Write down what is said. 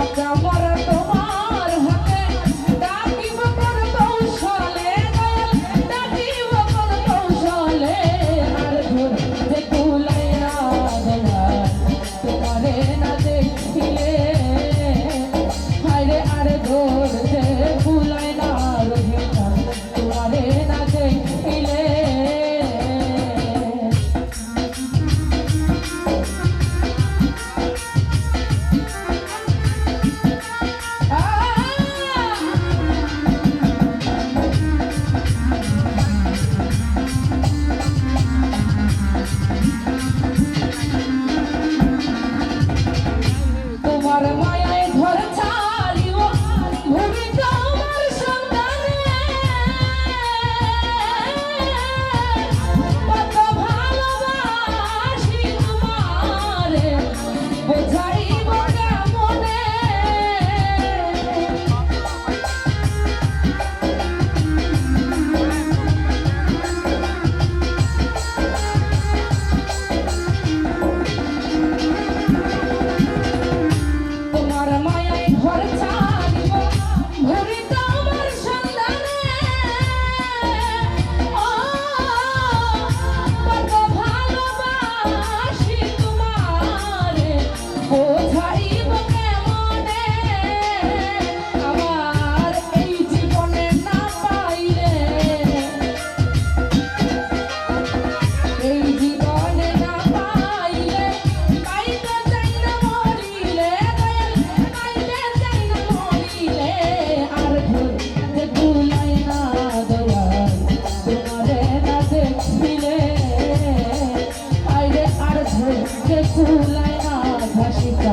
acabou. ভেসে কুলায় না ভাসিকা